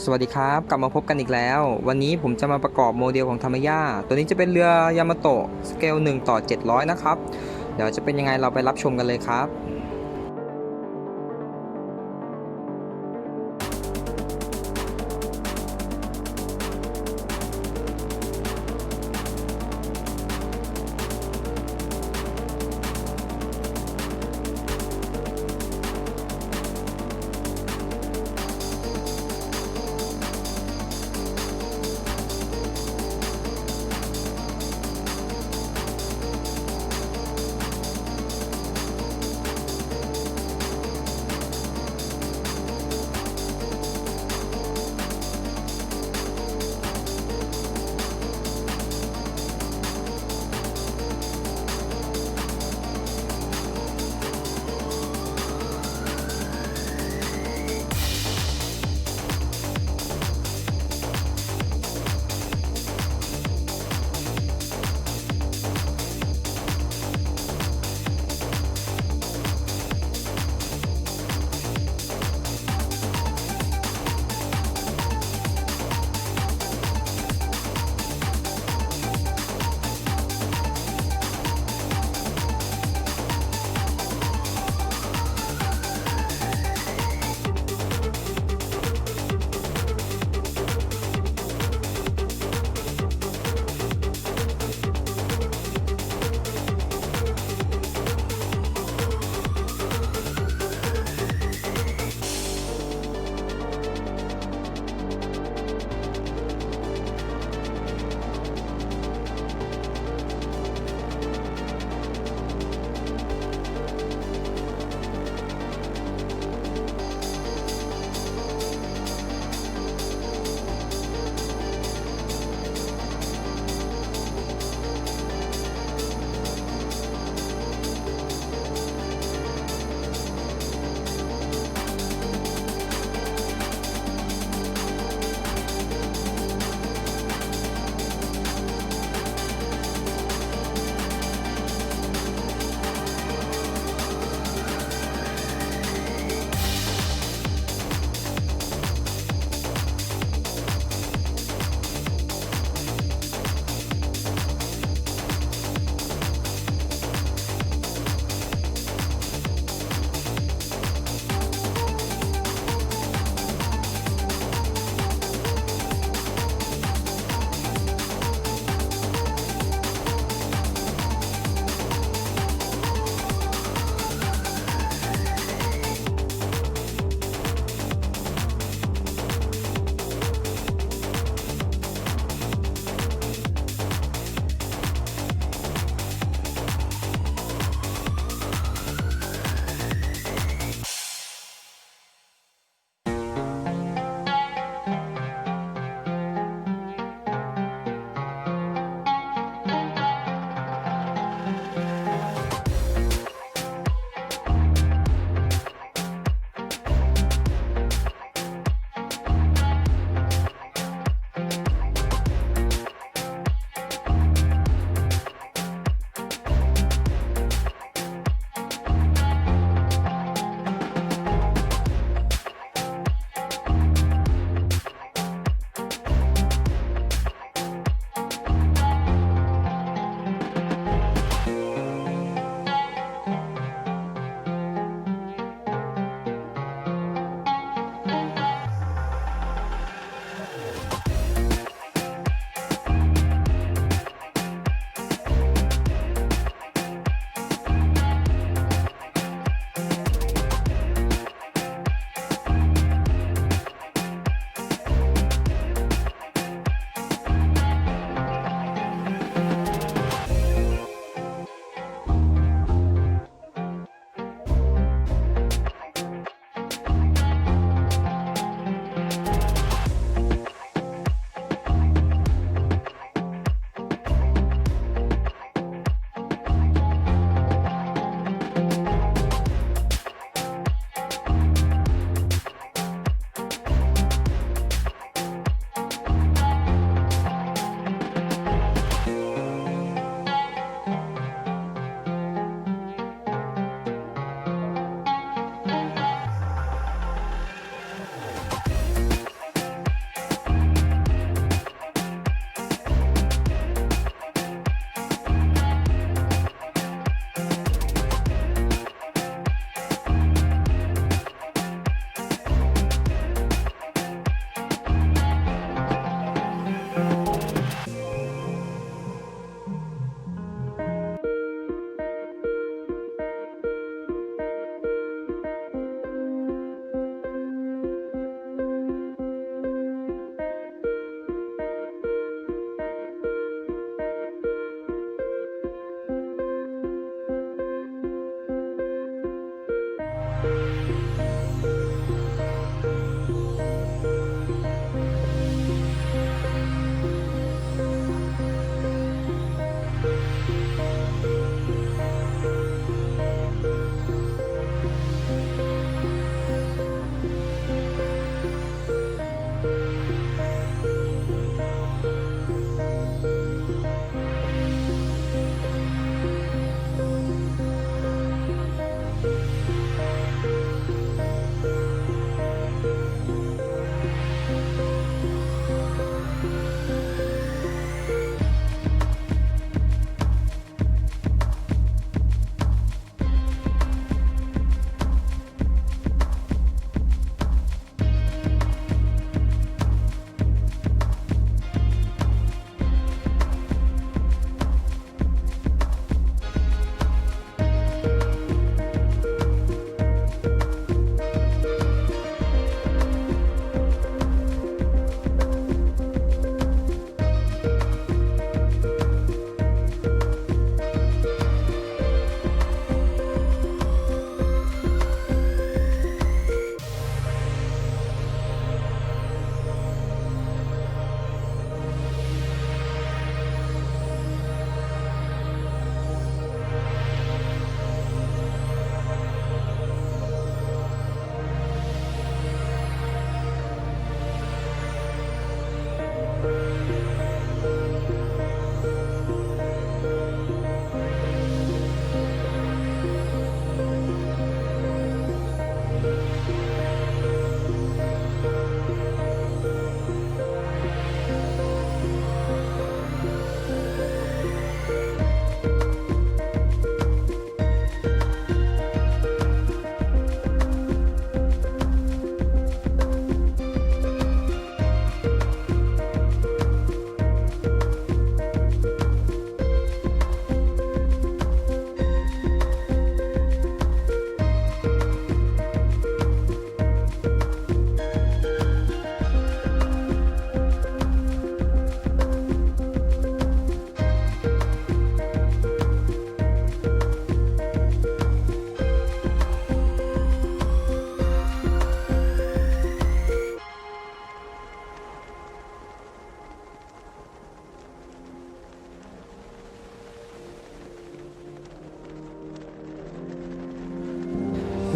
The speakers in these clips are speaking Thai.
สวัสดีครับ กลับมาพบกันอีกแล้ว วันนี้ผมจะมาประกอบโมเดลของธรรมย่าตัวนี้จะเป็นเรือยามาโตะสเกล1ต่อ 700 นะครับ เดี๋ยวจะเป็นยังไงเราไปรับชมกันเลยครับ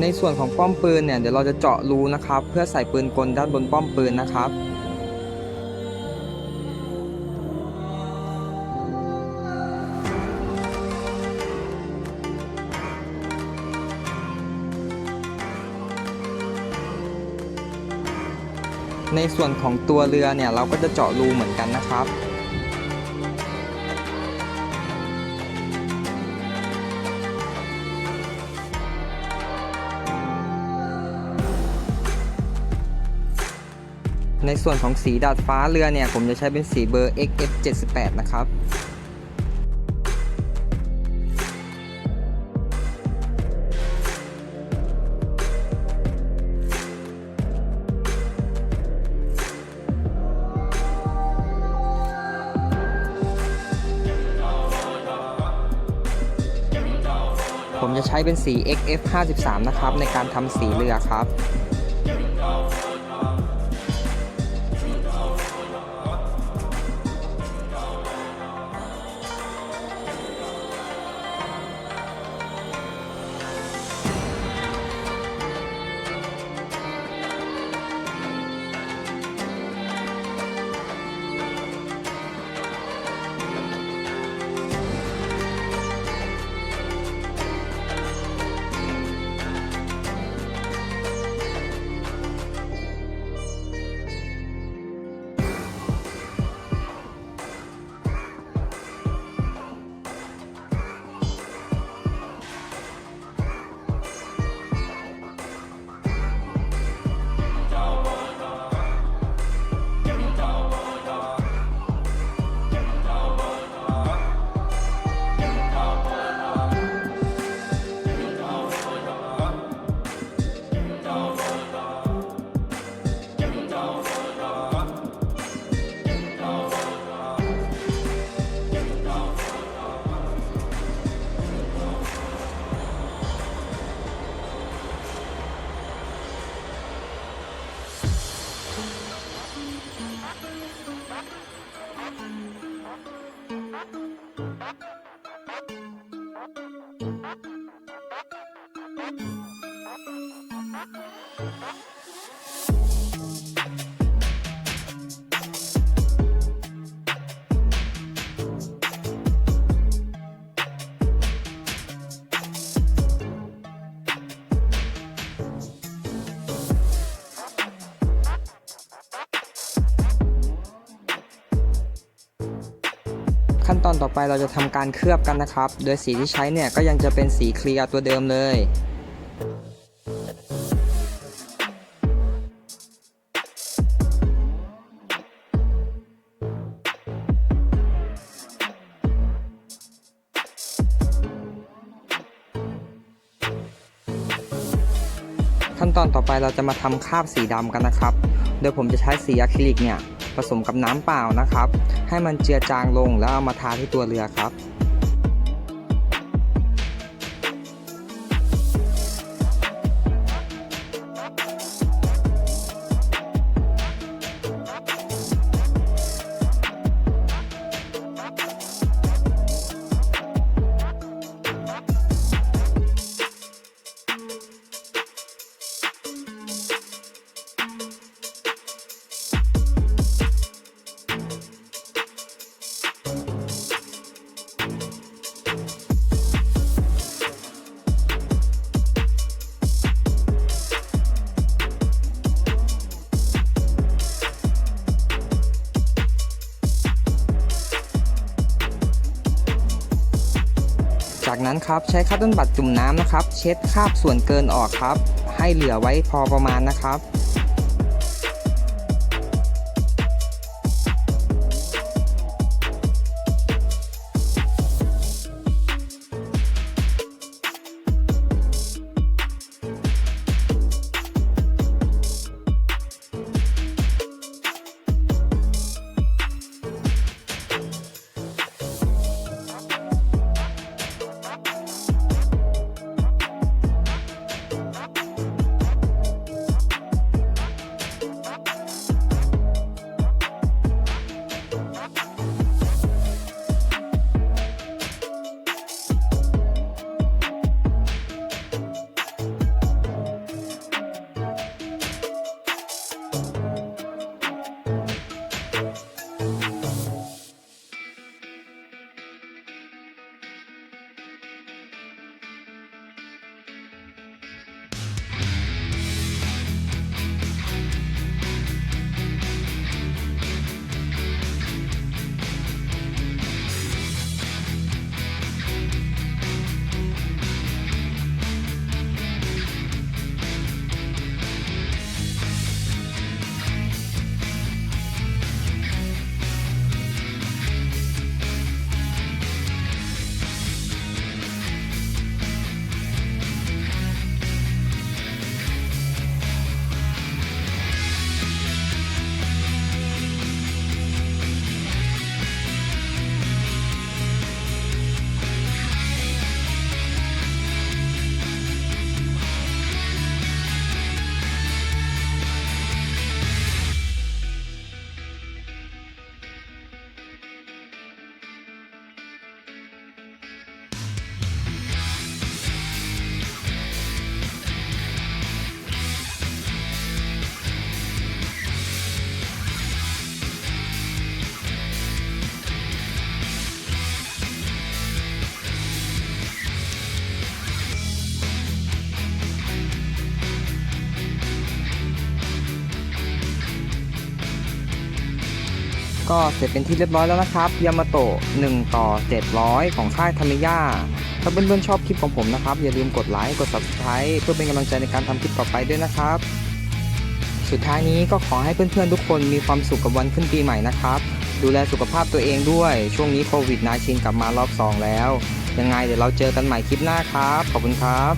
ในส่วนของป้อมปืนเนี่ยเดี๋ยวเราจะเจาะรูนะครับ เพื่อใส่ปืนกลด้านบนป้อมปืนนะครับในส่วนของตัวเรือเนี่ยเราก็จะเจาะรูเหมือนกันนะครับ ในส่วนของสีดาดฟ้าเรือเนี่ย ผมจะใช้เป็นสีเบอร์ XF78 นะครับผมจะใช้เป็นสี XF53 นะครับ ในการทำสีเรือครับ ขั้นตอนต่อไปเราจะทำการเคลือบกันนะครับ โดยสีที่ใช้เนี่ยก็ยังจะเป็นสีเคลียร์ตัวเดิมเลย ขั้นตอนต่อไปเราจะมาทำคราบสีดำกันนะครับ โดยผมจะใช้สีอะคริลิกเนี่ยผสมกับน้ำเปล่านะครับ ให้มันเจือจางลงแล้วเอามาทาที่ตัวเรือครับ นั้นครับใช้คัตเติ้ลบัตรจุ่มน้ำนะครับ เช็ดคราบส่วนเกินออกครับ ให้เหลือไว้พอประมาณนะครับ ก็เสร็จเป็นที่เรียบร้อยแล้วนะครับยามาโตะ1ต่อ 700 ของค่ายธรรมย่าถ้าเพื่อนๆชอบคลิปของผมนะครับ อย่าลืมกดไลค์กด subscribe เพื่อเป็นกำลังใจในการทำคลิปต่อไปด้วยนะครับ สุดท้ายนี้ก็ขอให้เพื่อนๆทุกคนมีความสุขกับวันขึ้นปีใหม่นะครับ ดูแลสุขภาพตัวเองด้วย ช่วงนี้โควิด -19 กลับมารอบ 2 แล้ว ยังไงเดี๋ยวเราเจอกันใหม่คลิปหน้าครับ ขอบคุณครับ